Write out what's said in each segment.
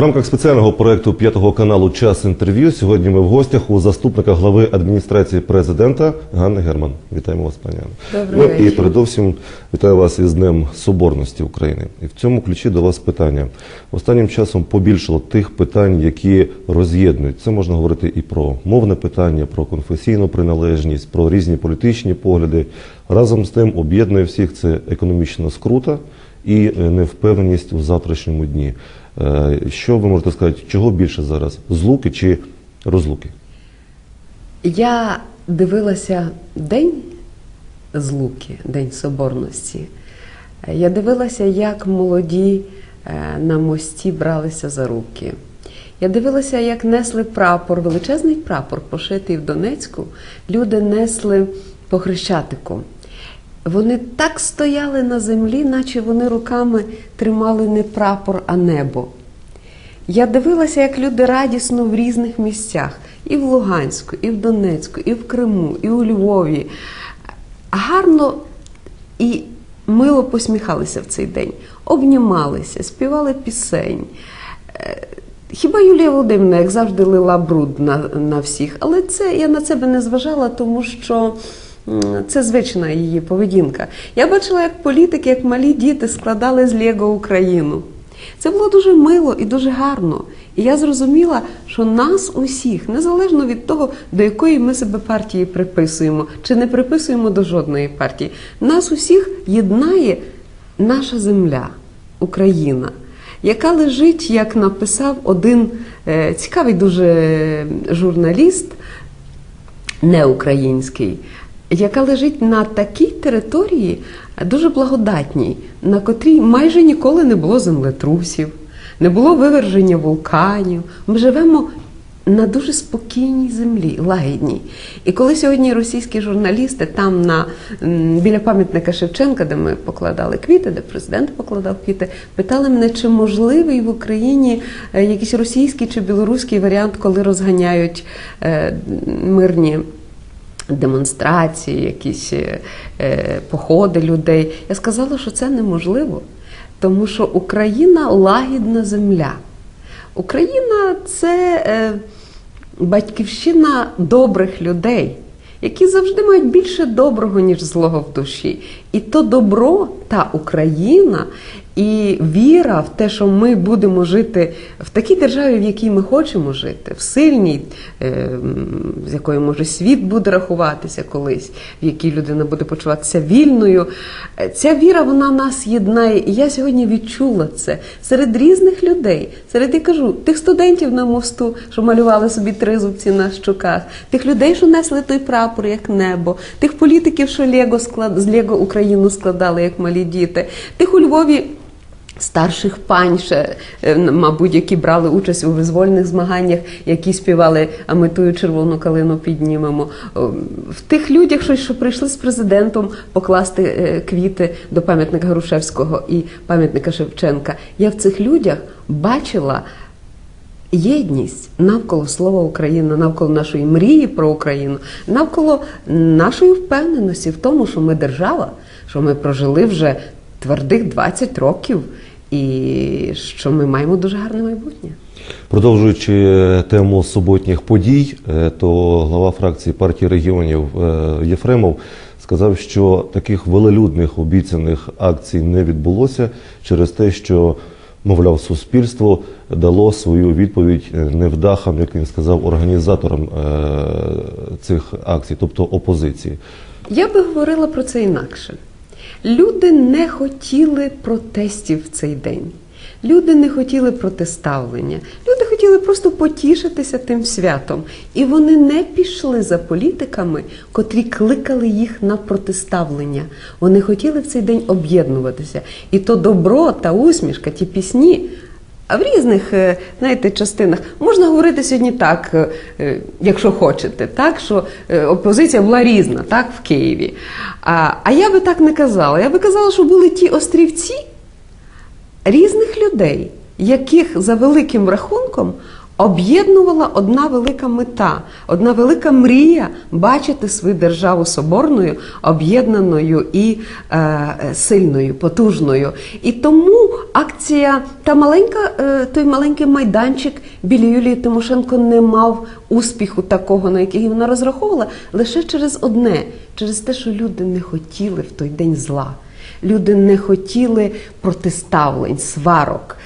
В рамках спеціального проекту п'ятого каналу Час інтерв'ю сьогодні ми в гостях у заступника глави адміністрації президента Ганни Герман. Вітаємо вас, пані. Добрий ну, і передовсім вітаю вас із Днем Соборності України. І в цьому ключі до вас питання. Останнім часом побільшало тих питань, які роз'єднують. Це можна говорити і про мовне питання, про конфесійну приналежність, про різні політичні погляди. Разом з тим об'єднує всіх це економічна скрута і е, невпевненість у завтрашньому дні. Е, Що ви можете сказати, чого більше зараз? Злуки чи розлуки? Я дивилася День злуки, День Соборності. Я дивилася, як молоді е, на мості бралися за руки. Я дивилася, як несли прапор, величезний прапор, пошитий в Донецьку. Люди несли по хрещатику. Вони так стояли на землі, наче вони руками тримали не прапор, а небо. Я дивилася, як люди радісно в різних місцях, і в Луганську, і в Донецьку, і в Криму, і у Львові. Гарно і мило посміхалися в цей день, обнімалися, співали пісень. Е, Хіба Юлія Володимирівна, як завжди, лила бруд на, на всіх, але це я на це би не зважала, тому що це звична її поведінка. Я бачила, як політики, як малі діти складали з Лего Україну. Це було дуже мило і дуже гарно. І я зрозуміла, що нас усіх, незалежно від того, до якої ми себе партії приписуємо, чи не приписуємо до жодної партії, нас усіх єднає наша земля, Україна, яка лежить, як написав один е, цікавий дуже журналіст, неукраїнський, яка лежить на такій території дуже благодатній, на котрій майже ніколи не було землетрусів, не було виверження вулканів. Ми живемо на дуже спокійній землі, лагідній. І коли сьогодні російські журналісти там на біля пам'ятника Шевченка, де ми покладали квіти, де президент покладав квіти, питали мене, чи можливий в Україні е, якийсь російський чи білоруський варіант, коли розганяють е, мирні демонстрації, якісь е, е, походи людей. Я сказала, що це неможливо, тому що Україна лагідна земля. Україна це е, батьківщина добрих людей, які завжди мають більше доброго, ніж злого в душі. І то добро, та Україна і віра в те, що ми будемо жити в такій державі, в якій ми хочемо жити, в сильній, е, з якою може світ буде рахуватися колись, в якій людина буде почуватися вільною. Е, Ця віра вона нас єднає. І я сьогодні відчула це серед різних людей. Серед я кажу, тих студентів на мосту, що малювали собі тризубці на щоках, тих людей, що несли той прапор, як небо, тих політиків, що Лего склад з Лего Україну складали, як малі діти, тих у Львові. Старших пань, ще, е, мабуть, які брали участь у визвольних змаганнях, які співали А ми тую червону калину піднімемо. В тих людях, що, що прийшли з президентом покласти е, квіти до пам'ятника Грушевського і пам'ятника Шевченка. Я в цих людях бачила єдність навколо слова Україна, навколо нашої мрії про Україну, навколо нашої впевненості в тому, що ми держава, що ми прожили вже твердих 20 років, і що ми маємо дуже гарне майбутнє. Продовжуючи е, тему суботніх подій, е, то глава фракції партії регіонів е, Єфремов сказав, що таких велелюдних обіцяних акцій не відбулося через те, що, мовляв, суспільство дало свою відповідь невдахам, як він сказав, організаторам цих акцій, тобто опозиції. Я би говорила про це інакше. Люди не хотіли протестів в цей день. Люди не хотіли протиставлення. Люди хотіли просто потішитися тим святом. І вони не пішли за політиками, котрі кликали їх на протиставлення. Вони хотіли в цей день об'єднуватися. І то добро та усмішка, ті пісні. А в різних, е, знаєте, частинах можна говорити сьогодні так, е, е, якщо хочете, так що опозиція була різна, так в Києві. А, а я би так не казала. Я би казала, що були ті острівці різних людей, яких за великим рахунком об'єднувала одна велика мета, одна велика мрія бачити свою державу соборною, об'єднаною і е, сильною, потужною. І тому акція, та маленька, е, той маленький майданчик біля Юлії Тимошенко не мав успіху такого, на який вона розраховувала, лише через одне, через те, що люди не хотіли в той день зла. Люди не хотіли протиставлень, сварок.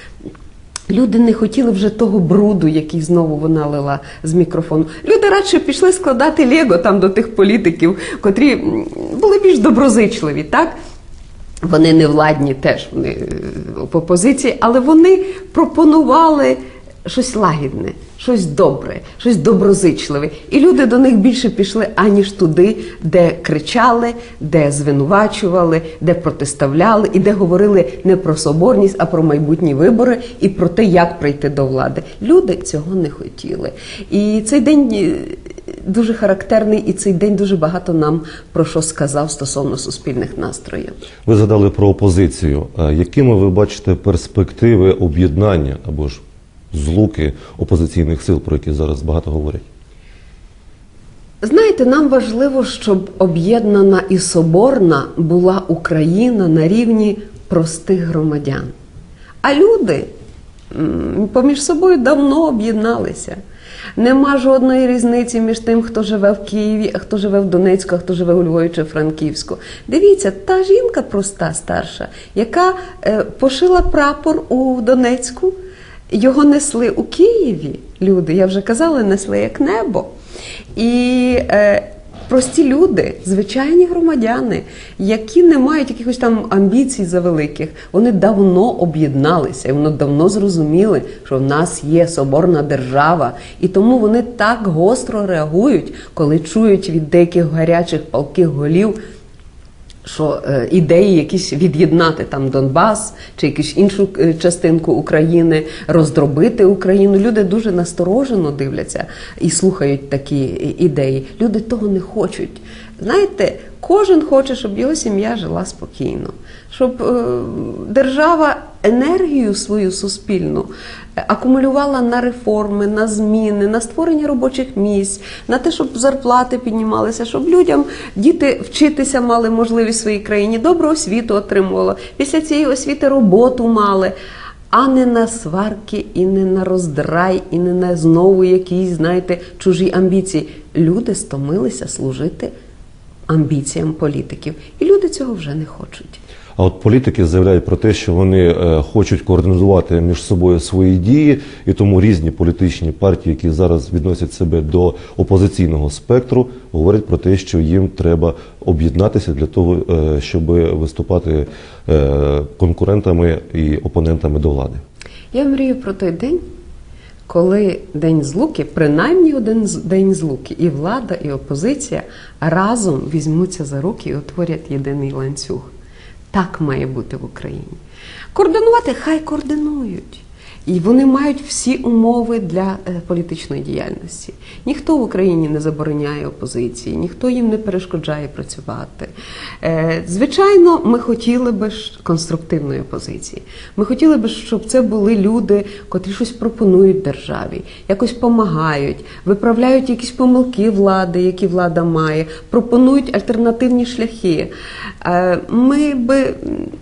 Люди не хотіли вже того бруду, який знову вона лила з мікрофону. Люди радше пішли складати Лего там до тих політиків, котрі були більш доброзичливі, так? Вони не владні теж вони е, в опозиції, але вони пропонували щось лагідне, щось добре, щось доброзичливе. І люди до них більше пішли, аніж туди, де кричали, де звинувачували, де протиставляли, і де говорили не про соборність, а про майбутні вибори і про те, як прийти до влади. Люди цього не хотіли. І цей день. е, Дуже характерний, і цей день дуже багато нам про що сказав стосовно суспільних настроїв. Ви згадали про опозицію. Якими ви бачите перспективи об'єднання або ж злуки опозиційних сил, про які зараз багато говорять? Знаєте, нам важливо, щоб об'єднана і соборна була Україна на рівні простих громадян. А люди поміж собою давно об'єдналися. Нема жодної різниці між тим, хто живе в Києві, а хто живе в Донецьку, а хто живе у Львові чи Франківську. Дивіться, та жінка проста, старша, яка е, пошила прапор у Донецьку, його несли у Києві. Люди, я вже казала, несли як небо. І е, прості люди, звичайні громадяни, які не мають якихось там амбіцій за великих, вони давно об'єдналися і вони давно зрозуміли, що в нас є соборна держава, і тому вони так гостро реагують, коли чують від деяких гарячих палких голів що е, ідеї якісь від'єднати там Донбас чи якусь іншу е, частинку України, роздробити Україну. Люди дуже насторожено дивляться і слухають такі ідеї. Люди того не хочуть. Знаєте, кожен хоче, щоб його сім'я жила спокійно, щоб е, держава енергію свою суспільну е, акумулювала на реформи, на зміни, на створення робочих місць, на те, щоб зарплати піднімалися, щоб людям діти вчитися мали можливість в своїй країні, добру освіту отримували, після цієї освіти роботу мали. А не на сварки, і не на роздрай, і не на знову якісь, знаєте, чужі амбіції. Люди стомилися служити амбіціям політиків, і люди цього вже не хочуть. А от політики заявляють про те, що вони е, хочуть координувати між собою свої дії, і тому різні політичні партії, які зараз відносять себе до опозиційного спектру, говорять про те, що їм треба об'єднатися для того, е, щоб виступати е, конкурентами і опонентами до влади. Я мрію про той день, коли день злуки, принаймні один день злуки, і влада, і опозиція разом візьмуться за руки і утворять єдиний ланцюг. Так має бути в Україні. Координувати хай координують. І вони мають всі умови для е, політичної діяльності. Ніхто в Україні не забороняє опозиції, ніхто їм не перешкоджає працювати. Е, Звичайно, ми хотіли би конструктивної опозиції. Ми хотіли би, щоб це були люди, котрі щось пропонують державі, якось допомагають, виправляють якісь помилки влади, які влада має, пропонують альтернативні шляхи. Е, Ми би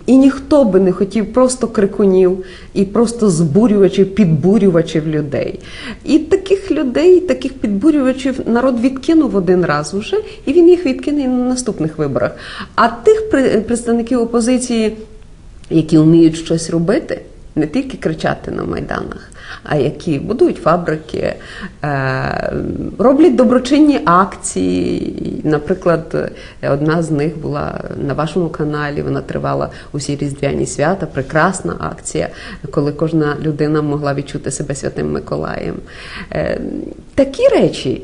і ніхто би не хотів просто крикунів і просто збурювачів, підбурювачів людей. І таких людей, таких підбурювачів народ відкинув один раз уже, і він їх відкине на наступних виборах. А тих представників опозиції, які вміють щось робити, не тільки кричати на майданах, а які будують фабрики, е, роблять доброчинні акції. Наприклад, одна з них була на вашому каналі. Вона тривала усі різдвяні свята. Прекрасна акція, коли кожна людина могла відчути себе святим Миколаєм. Е, Такі речі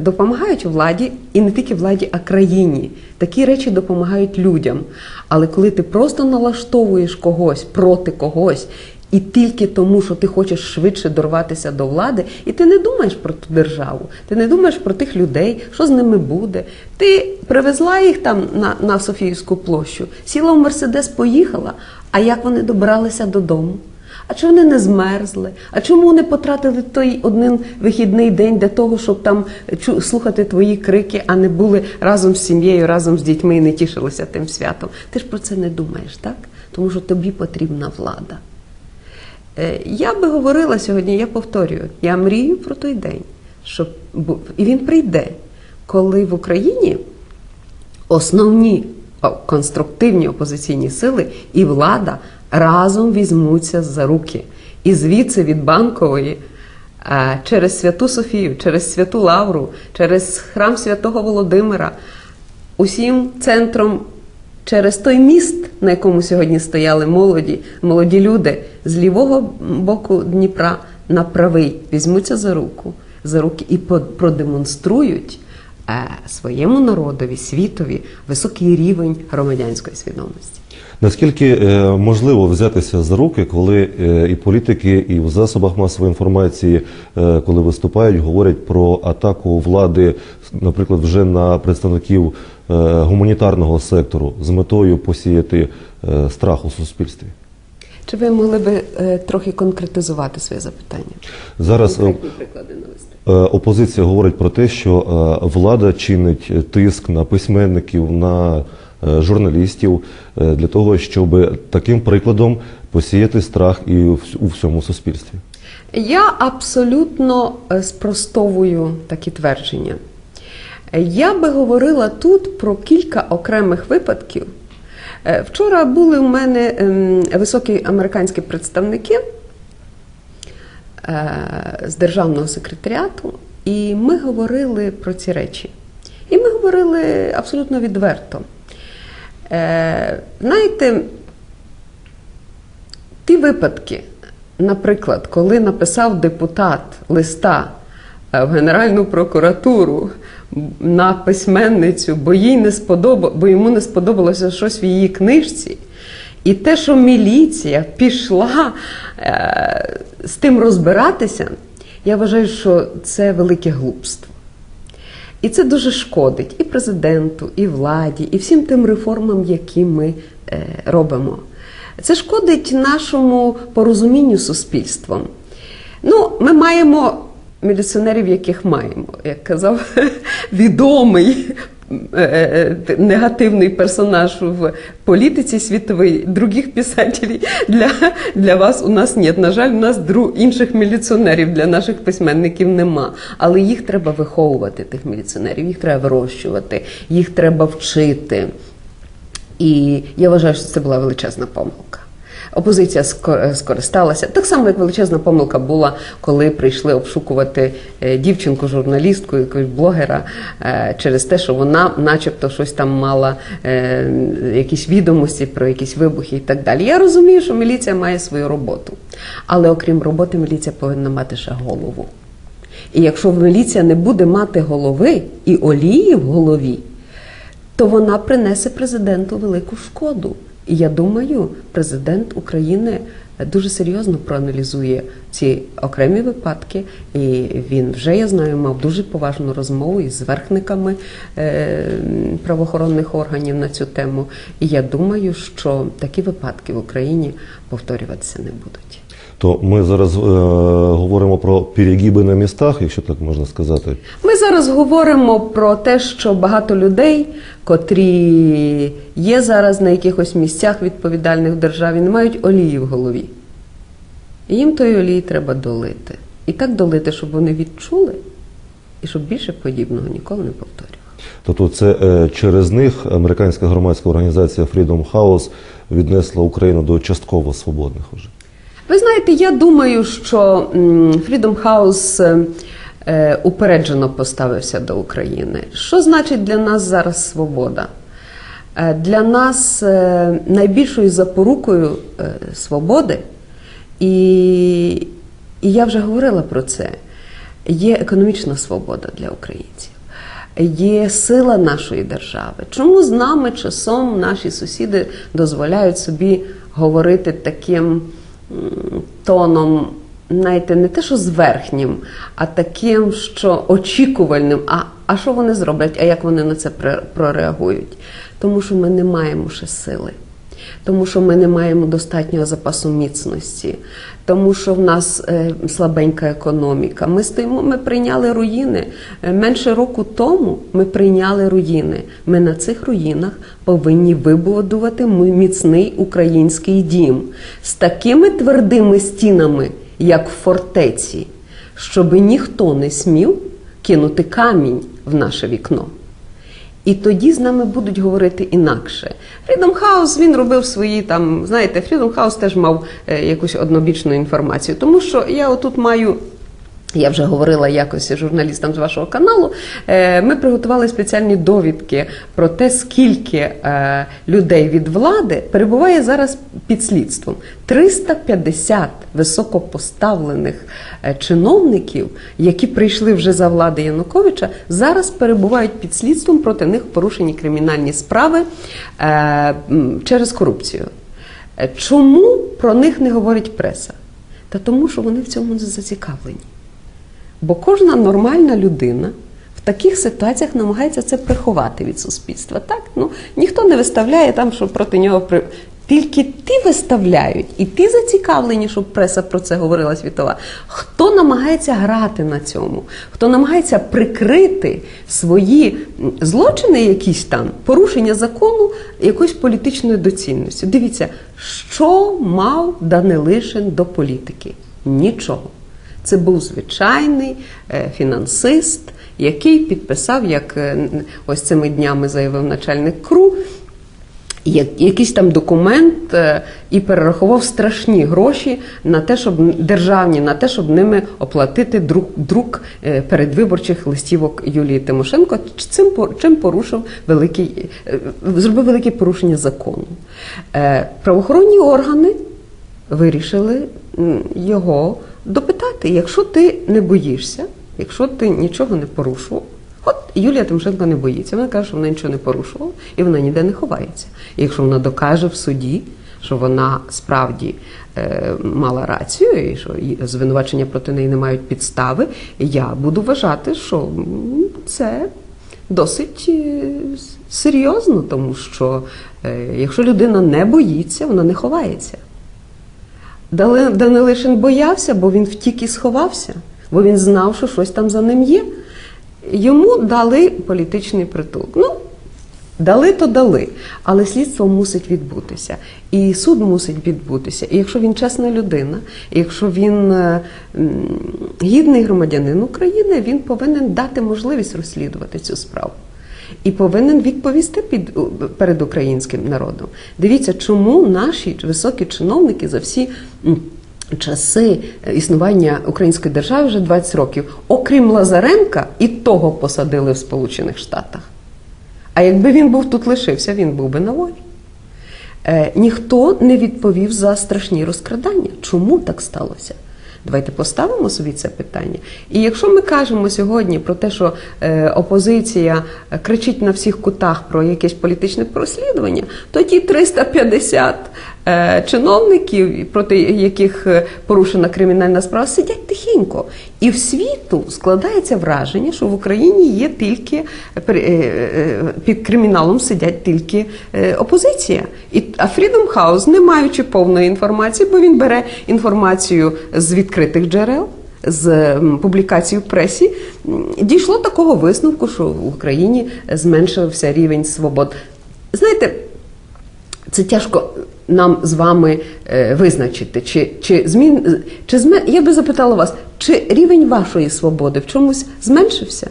допомагають владі і не тільки владі, а країні. Такі речі допомагають людям. Але коли ти просто налаштовуєш когось проти когось. І тільки тому, що ти хочеш швидше дорватися до влади, і ти не думаєш про ту державу, ти не думаєш про тих людей, що з ними буде. Ти привезла їх там на, на Софіївську площу, сіла в Мерседес, поїхала. А як вони добралися додому? А чи вони не змерзли? А чому вони потратили той один вихідний день для того, щоб там слухати твої крики, а не були разом з сім'єю, разом з дітьми і не тішилися тим святом? Ти ж про це не думаєш, так? Тому що тобі потрібна влада. Е, Я би говорила сьогодні, я повторюю, я мрію про той день, щоб і він прийде, коли в Україні основні конструктивні опозиційні сили і влада разом візьмуться за руки. І звідси від банкової е, через Святу Софію, через Святу Лавру, через храм Святого Володимира, усім центром через той міст, на якому сьогодні стояли молоді, молоді люди, з лівого боку Дніпра на правий візьмуться за руку, за руки і продемонструють е, своєму народові, світові високий рівень громадянської свідомості. Наскільки е, можливо взятися за руки, коли е, і політики, і в засобах масової інформації, е, коли виступають, говорять про атаку влади, наприклад, вже на представників е, гуманітарного сектору з метою посіяти е, страх у суспільстві? Чи ви могли би е, трохи конкретизувати своє запитання? Зараз е, приклади навести. Е, Опозиція говорить про те, що е, влада чинить тиск на письменників, на журналістів е, для того, щоб таким прикладом посіяти страх і у всьому суспільстві. Я абсолютно е, спростовую такі твердження. Е, Я би говорила тут про кілька окремих випадків. Е, Вчора були у мене ем, високі американські представники е, з державного секретаріату, і ми говорили про ці речі. І ми говорили абсолютно відверто. Е, Знаєте, Ті випадки, наприклад, коли написав депутат листа е, в Генеральну прокуратуру на письменницю, бо їй не сподоба, бо йому не сподобалося щось в її книжці, і те, що міліція пішла е, з тим розбиратися, я вважаю, що це велике глупство. І це дуже шкодить і президенту, і владі, і всім тим реформам, які ми е, робимо. Це шкодить нашому порозумінню суспільством. Ну, ми маємо міліціонерів, яких маємо, як казав відомий е, е, негативний персонаж в політиці світовій, других писателів для, для вас у нас нет. На жаль, у нас дру, інших міліціонерів для наших письменників нема. Але їх треба виховувати, тих міліціонерів, їх треба вирощувати, їх треба вчити. І я вважаю, що це була величезна помилка. Опозиція скористалася так само, як величезна помилка була, коли прийшли обшукувати е, дівчинку, журналістку, якогось блогера е, через те, що вона, начебто, щось там мала е, якісь відомості про якісь вибухи і так далі. Я розумію, що міліція має свою роботу, але окрім роботи, міліція повинна мати ще голову. І якщо міліція не буде мати голови і олії в голові, то вона принесе президенту велику шкоду. І я думаю, президент України дуже серйозно проаналізує ці окремі випадки, і він вже я знаю, мав дуже поважну розмову із верхниками е, правоохоронних органів на цю тему. І я думаю, що такі випадки в Україні повторюватися не будуть. То ми зараз е, говоримо про перегиби на містах, якщо так можна сказати. Ми зараз говоримо про те, що багато людей, котрі є зараз на якихось місцях відповідальних в державі, не мають олії в голові. І їм тої олії треба долити. І так долити, щоб вони відчули, і щоб більше подібного ніколи не повторювали. Тобто, це е, через них американська громадська організація Freedom House віднесла Україну до частково свободних уже. Ви знаєте, я думаю, що Freedom House е, упереджено поставився до України. Що значить для нас зараз свобода? Е, Для нас е, найбільшою запорукою е, свободи, і, і я вже говорила про це, є економічна свобода для українців. Є сила нашої держави. Чому з нами часом наші сусіди дозволяють собі говорити таким тоном, знаєте, не те, що зверхнім, а таким, що очікувальним. А, а що вони зроблять? А як вони на це прореагують? Тому що ми не маємо ще сили. тому що ми не маємо достатнього запасу міцності, тому що в нас е, слабенька економіка. Ми стоїмо, ми прийняли руїни. Е, Менше року тому ми прийняли руїни. Ми на цих руїнах повинні вибудувати міцний український дім з такими твердими стінами, як в фортеці, щоби ніхто не смів кинути камінь в наше вікно. І тоді з нами будуть говорити інакше. Freedom House, він робив свої там, знаєте, Freedom House теж мав е, якусь однобічну інформацію. Тому що я отут маю. Я вже говорила якось журналістам з вашого каналу. е, Ми приготували спеціальні довідки про те, скільки е, людей від влади перебуває зараз під слідством. 350 високопоставлених е, чиновників, які прийшли вже за влади Януковича, зараз перебувають під слідством проти них порушені кримінальні справи через корупцію. Чому про них не говорить преса? Та тому, що вони в цьому зацікавлені. Бо кожна нормальна людина в таких ситуаціях намагається це приховати від суспільства. Так? Ну, ніхто не виставляє там, що проти нього при. Тільки ті виставляють, і ті зацікавлені, щоб преса про це говорила світова. Хто намагається грати на цьому, хто намагається прикрити свої злочини, якісь там порушення закону якоюсь політичною доцільністю. Дивіться, що мав Данилишин до політики? Нічого. Це був звичайний е, фінансист, який підписав, як е, ось цими днями заявив начальник КРУ, якийсь там документ е, і перерахував страшні гроші на те, щоб державні, на те, щоб ними оплатити друк, друк передвиборчих листівок Юлії Тимошенко. Цим чим порушив великий зробив велике порушення закону. Правоохоронні органи вирішили його допитати. Якщо ти не боїшся, якщо ти нічого не порушував, от Юлія Тимошенко не боїться. Вона каже, що вона нічого не порушувала і вона ніде не ховається. І якщо вона докаже в суді, що вона справді е, мала рацію, і що звинувачення проти неї не мають підстави, я буду вважати, що це досить е, серйозно, тому що е, якщо людина не боїться, вона не ховається. Данилишин боявся, бо він втік і сховався, бо він знав, що щось там за ним є. Йому дали політичний притулок. Ну, дали, то дали. Але слідство мусить відбутися. І суд мусить відбутися. І якщо він чесна людина, якщо він е, гідний громадянин України, він повинен дати можливість розслідувати цю справу. І повинен відповісти під, перед українським народом. Дивіться, чому наші високі чиновники за всі часи е, існування української держави вже 20 років, окрім Лазаренка, і того посадили в Сполучених Штатах. А якби він був тут лишився, він був би на волі. Е, ніхто не відповів за страшні розкрадання. Чому так сталося? Давайте поставимо собі це питання. І якщо ми кажемо сьогодні про те, що е, опозиція кричить на всіх кутах про якесь політичне розслідування, то ті 350 е, чиновників, проти яких е, порушена кримінальна справа, сидять тихенько. І в світу складається враження, що в Україні є тільки е, е, під криміналом сидять тільки е, опозиція. І, а Freedom House, не маючи повної інформації, бо він бере інформацію з відкритих джерел. З публікацій в пресі дійшло такого висновку, що в Україні зменшився рівень свобод. Знаєте, це тяжко нам з вами е, визначити, чи, чи змін чи зме... я би запитала вас, чи рівень вашої свободи в чомусь зменшився?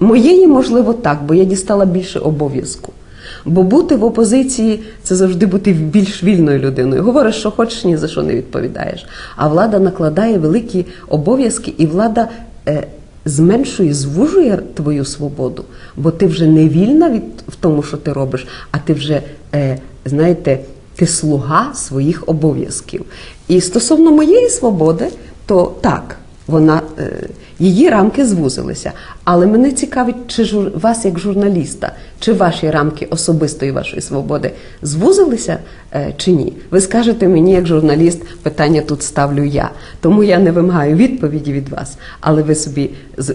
Моєї, можливо, так, бо я дістала більше обов'язку. Бо бути в опозиції це завжди бути більш вільною людиною. Говориш, що хочеш, ні за що не відповідаєш. А влада накладає великі обов'язки, і влада е, зменшує, звужує твою свободу, бо ти вже не вільна від в тому, що ти робиш, а ти вже, е, знаєте, ти слуга своїх обов'язків. І стосовно моєї свободи, то так. Вона е, її рамки звузилися. Але мене цікавить, чи жур, вас як журналіста, чи ваші рамки особистої вашої свободи звузилися е, чи ні? Ви скажете мені, як журналіст, питання тут ставлю я. Тому я не вимагаю відповіді від вас, але ви собі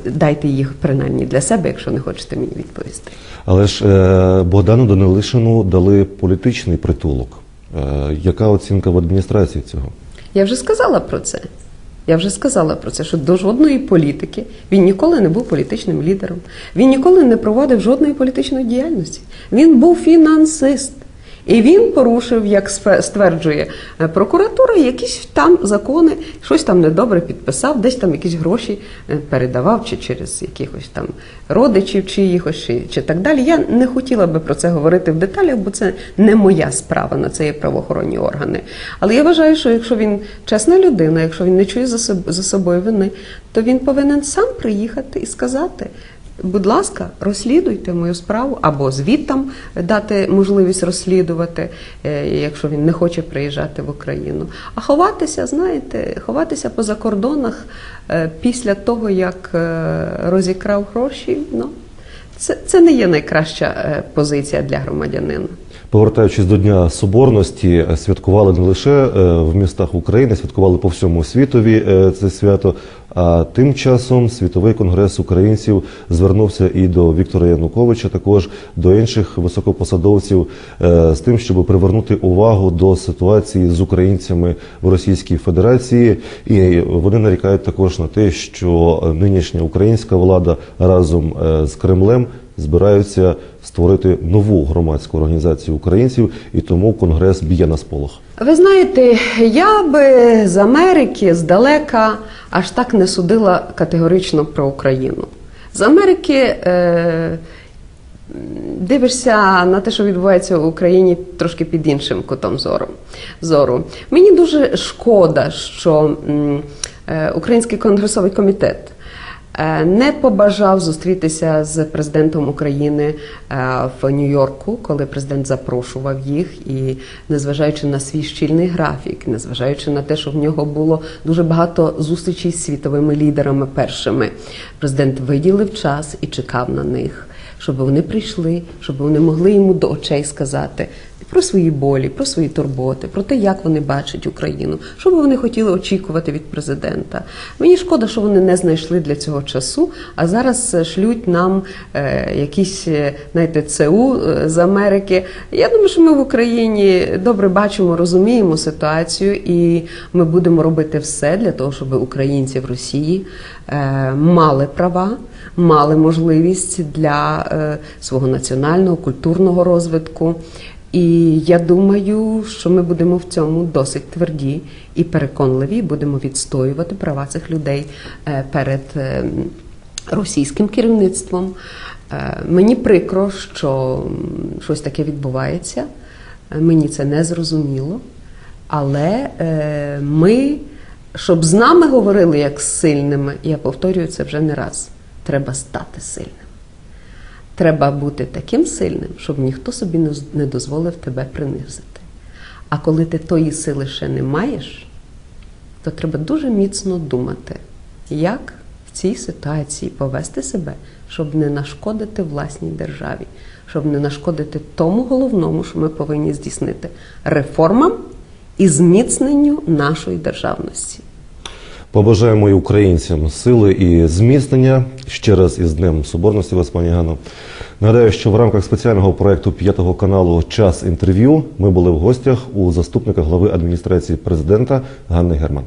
дайте їх принаймні для себе, якщо не хочете мені відповісти. Але ж е, Богдану Данилишину дали політичний притулок. Е, яка оцінка в адміністрації цього? Я вже сказала про це. Я вже сказала про це, що до жодної політики він ніколи не був політичним лідером. Він ніколи не проводив жодної політичної діяльності. Він був фінансист. І він порушив, як стверджує е, прокуратура, якісь там закони, щось там недобре підписав, десь там якісь гроші е, передавав, чи через якихось там родичів чиїхось, чи, чи так далі. Я не хотіла би про це говорити в деталях, бо це не моя справа, на це є правоохоронні органи. Але я вважаю, що якщо він чесна людина, якщо він не чує за собою вини, то він повинен сам приїхати і сказати. Будь ласка, розслідуйте мою справу або звідтам дати можливість розслідувати, е, якщо він не хоче приїжджати в Україну. А ховатися, знаєте, ховатися по закордонах е, після того, як е, розікрав гроші, ну це, це не є найкраща позиція для громадянина. Повертаючись до Дня Соборності, е, святкували не лише е, в містах України, святкували по всьому світові е, це свято. А тим часом світовий конгрес українців звернувся і до Віктора Януковича, також до інших високопосадовців з тим, щоб привернути увагу до ситуації з українцями в Російській Федерації. І вони нарікають також на те, що нинішня українська влада разом з Кремлем збираються створити нову громадську організацію українців, і тому конгрес б'є на сполох. Ви знаєте, я би з Америки здалека аж так не судила категорично про Україну. З Америки е, дивишся на те, що відбувається в Україні трошки під іншим кутом зору. зору. Мені дуже шкода, що е, Український конгресовий комітет. Е, Не побажав зустрітися з президентом України е, в Нью-Йорку, коли президент запрошував їх, і незважаючи на свій щільний графік, незважаючи на те, що в нього було дуже багато зустрічей з світовими лідерами першими, президент виділив час і чекав на них, щоб вони прийшли, щоб вони могли йому до очей сказати про свої болі, про свої турботи, про те, як вони бачать Україну, що би вони хотіли очікувати від президента. Мені шкода, що вони не знайшли для цього часу, а зараз е, шлють нам е, якісь, е, знаєте, ЦУ е, з Америки. Я думаю, що ми в Україні добре бачимо, розуміємо ситуацію, і ми будемо робити все для того, щоб українці в Росії е, мали права. Мали можливість для е, свого національного культурного розвитку. І я думаю, що ми будемо в цьому досить тверді і переконливі, будемо відстоювати права цих людей е, перед е, російським керівництвом. Мені прикро, що щось таке відбувається. Мені це не зрозуміло. Але ми, щоб з нами говорили як з сильними, я повторюю це вже не раз. Треба стати сильним. Треба бути таким сильним, щоб ніхто собі не дозволив тебе принизити. А коли ти тої сили ще не маєш, то треба дуже міцно думати, як в цій ситуації повести себе, щоб не нашкодити власній державі, щоб не нашкодити тому головному, що ми повинні здійснити реформам і зміцненню нашої державності. Побажаємо і українцям сили і зміцнення. Ще раз із Днем Соборності вас, пані Гано. Нагадаю, що в рамках спеціального проекту п'ятого каналу Час інтерв'ю ми були в гостях у заступника глави адміністрації президента Ганни Герман.